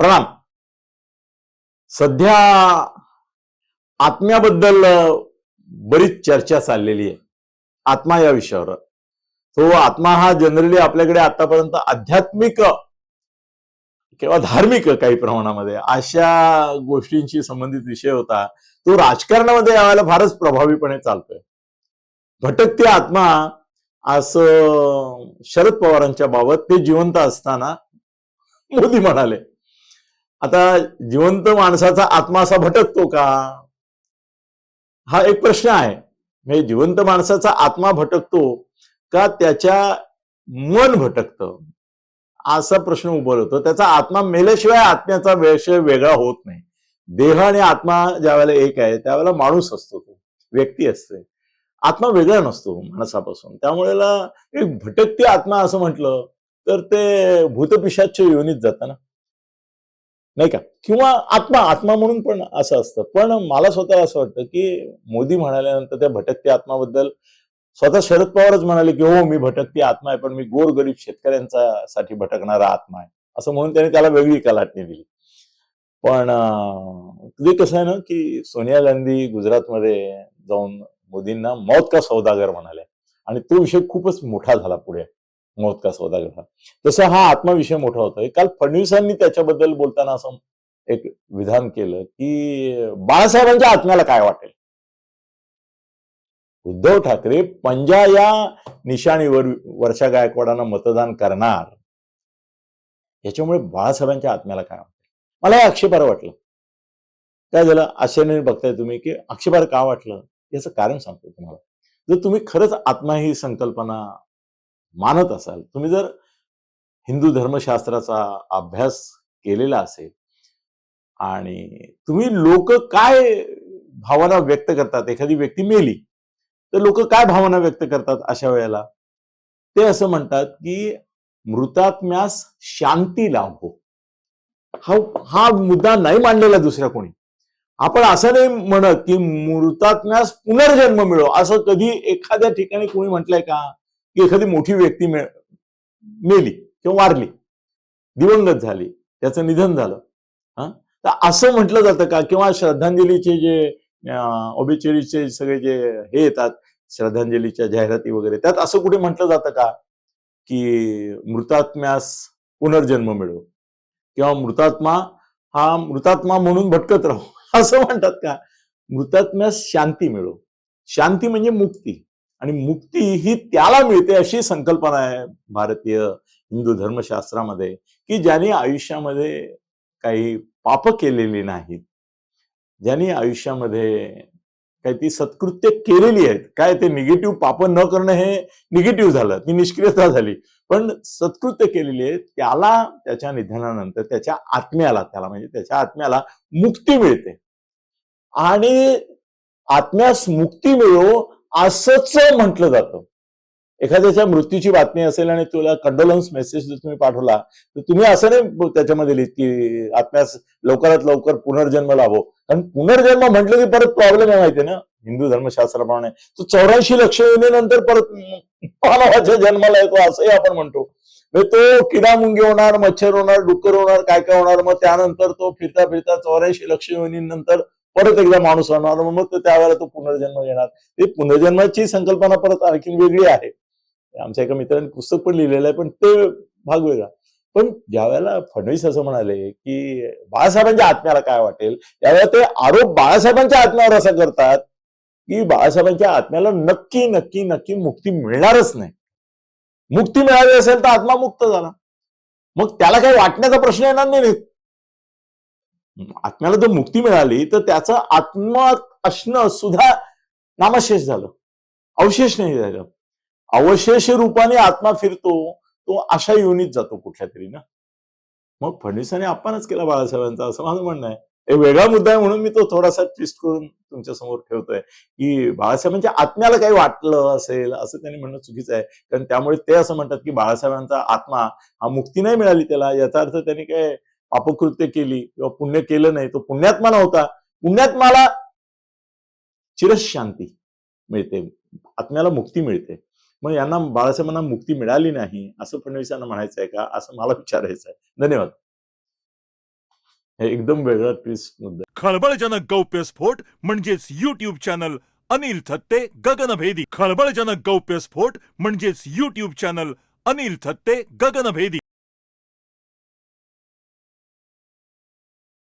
प्रणाम. सध्या आत्म्याबद्दल बरीच चर्चा चाललेली आहे. आत्मा या विषयावर. तो आत्मा हा जनरली आपल्याकडे आतापर्यंत आध्यात्मिक किंवा धार्मिक काही प्रमाणामध्ये अशा गोष्टींशी संबंधित विषय होता. तो राजकारणामध्ये यावेळेला फारच प्रभावीपणे चालतोय. भटकते आत्मा असं शरद पवारांच्या बाबत ते जिवंत असताना मोदी म्हणाले आता जिवंत माणसाचा आत्मा असा भटकतो का? हा एक प्रश्न आहे. म्हणजे जिवंत माणसाचा आत्मा भटकतो का त्याच्या मन भटकतं? असा प्रश्न उभारतो त्याचा आत्मा मेल्याशिवाय आत्म्याचा विषय वेगळा होत नाही. देह आणि आत्मा ज्या वेळेला एक आहे त्यावेळेला माणूस असतो तो. व्यक्ती असते. आत्मा वेगळा नसतो माणसापासून त्यामुळे एक भटकती आत्मा असं म्हटलं तर ते भूतपिशाच्या योनीत जातं ना. नाही का? किंवा आत्मा आत्मा म्हणून पण असं असतं. पण मला स्वतःला असं वाटतं की मोदी म्हणाल्यानंतर त्या भटकती आत्माबद्दल स्वतः शरद पवारच म्हणाले की हो मी भटकती आत्मा आहे पण मी गोरगरीब शेतकऱ्यांचा साठी भटकणारा आत्मा आहे. असं म्हणून त्याने त्याला वेगळी कलाटणी दिली. पण ते कसं आहे ना की सोनिया गांधी गुजरातमध्ये जाऊन मोदींना मौत का सौदागर म्हणाले आणि तो विषय खूपच मोठा झाला पुढे. मौत का सौदागर हा तसं हा आत्मविषय मोठा होतोय. काल फडणवीसांनी त्याच्याबद्दल बोलताना असं एक विधान केलं की बाळासाहेबांच्या आत्म्याला काय वाटेल? उद्धव ठाकरे पंजा या निशाणीवर वर्षा गायकवाडांना मतदान करणार. याच्यामुळे बाळासाहेबांच्या आत्म्याला काय वाटेल? मला हे आक्षेपार वाटलं. काय झालं? आश्चर्याने बघताय तुम्ही की आक्षेपार का वाटलं? याचं कारण सांगतो तुम्हाला. जर तुम्ही खरंच आत्मा ही संकल्पना मानत असाल तुम्ही जर हिंदू धर्मशास्त्राचा अभ्यास केलेला असेल आणि तुम्ही लोक काय भावना व्यक्त करतात? एखादी व्यक्ती मेली तर लोक काय भावना व्यक्त करतात अशा वेळेला? ते असं म्हणतात की मृतात्म्यास शांती लाभो. हा हा मुद्दा नाही मांडलेला दुसऱ्या कोणी. आपण असं नाही म्हणत की मृतात्म्यास पुनर्जन्म मिळो असं कधी एखाद्या ठिकाणी कोणी म्हटलंय का? की एखादी मोठी व्यक्ती मेली किंवा वारली दिवंगत झाली त्याचं निधन झालं हा? तर असं म्हटलं जातं का? किंवा श्रद्धांजलीचे जे ओबिचेरीचे सगळे जे हे येतात श्रद्धांजलीच्या जाहिराती वगैरे त्यात असं कुठे म्हटलं जातं का? की मृतात्म्यास पुनर्जन्म मिळो. किंवा मृतात्मा हा मृतात्मा म्हणून भटकत राहू. असं म्हणतात का? मृतात्म्यास शांती मिळो. शांती म्हणजे मुक्ती. आणि मुक्ती ही त्याला मिळते अशी संकल्पना आहे भारतीय हिंदू धर्मशास्त्रामध्ये की ज्यांनी आयुष्यामध्ये काही पाप केलेली नाहीत ज्यांनी आयुष्यामध्ये काही ती सत्कृत्य केलेली आहेत काय ते निगेटिव्ह पाप न करणं हे निगेटिव्ह झालं ती निष्क्रियता झाली पण सत्कृत्य केलेली आहे त्याला त्याच्या निधनानंतर त्याच्या आत्म्याला त्याला म्हणजे त्याच्या आत्म्याला मुक्ती मिळते. आणि आत्म्यास मुक्ती मिळो असंच म्हटलं जातं. एखाद्याच्या मृत्यूची बातमी असेल आणि तुला कंडोलन्स मेसेज जर तुम्ही पाठवला तर तुम्ही असं नाही त्याच्यामध्ये लिहित की आत्म्यास लवकरात लवकर पुनर्जन्म लाभो. कारण पुनर्जन्म म्हटलं की परत प्रॉब्लेम आहे माहितीये ना? हिंदू धर्मशास्त्राप्रमाणे. तो चौऱ्याऐंशी लक्ष नंतर परत मानवाच्या जन्माला येतो असंही आपण म्हणतो. तो किडा मुंगी होणार मच्छर होणार डुक्कर होणार काय काय होणार मग त्यानंतर तो फिरता फिरता चौऱ्याऐंशी लक्ष नंतर परत एकदा माणूस होणार मग तो त्यावेळेला तो पुनर्जन्म घेणार. ते पुनर्जन्माची संकल्पना परत आणखी वेगळी आहे. आमच्या एका मित्राने पुस्तक पण लिहिलेलं आहे पण ते भाग वेगळा. पण ज्या वेळेला फडणवीस असं म्हणाले की बाळासाहेबांच्या आत्म्याला काय वाटेल? त्यावेळेला ते आरोप बाळासाहेबांच्या आत्म्यावर असं करतात की बाळासाहेबांच्या आत्म्याला नक्की नक्की नक्की मुक्ती मिळणारच नाही. मुक्ती मिळाली असेल तर आत्मा मुक्त झाला. मग त्याला काही वाटण्याचा प्रश्न येणार नाही. आत्म्याला जर मुक्ती मिळाली तर त्याचं आत्मा असणं सुद्धा नामाशेष झालं. अवशेष नाही झालं अवशेष रूपाने आत्मा फिरतो तो अशा युनित जातो कुठल्या तरी ना. मग फडणवीसांनी आपणच केला बाळासाहेबांचा असं माझं म्हणणं आहे. एक वेगळा मुद्दा आहे म्हणून मी तो थोडासा ट्विस्ट करून तुमच्यासमोर ठेवतोय. की बाळासाहेबांच्या आत्म्याला काही वाटलं असेल असं त्यांनी म्हणणं चुकीचं आहे. कारण त्यामुळे ते असं म्हणतात की बाळासाहेबांचा आत्मा हा मुक्ती नाही मिळाली त्याला याचा अर्थ त्यांनी काय अपकृत्य केली किंवा पुण्य केलं नाही तो पुण्यात्मा नव्हता पुण्यात्माला चिरशांती मिळते. आत्म्याला मुक्ती मिळते. मग यांना बाळासाहेबांना मुक्ती मिळाली नाही असं फडणवीसांना म्हणायचं आहे का? असं मला विचारायचं आहे धन्यवाद. हे एकदम वेगळा ट्विस्ट मुद्दा. खळबळजनक गौप्यस्फोट म्हणजेच युट्यूब चॅनल अनिल थत्ते गगनभेदी. खळबळजनक गौप्यस्फोट म्हणजेच युट्यूब चॅनल अनिल थत्ते गगनभेदी.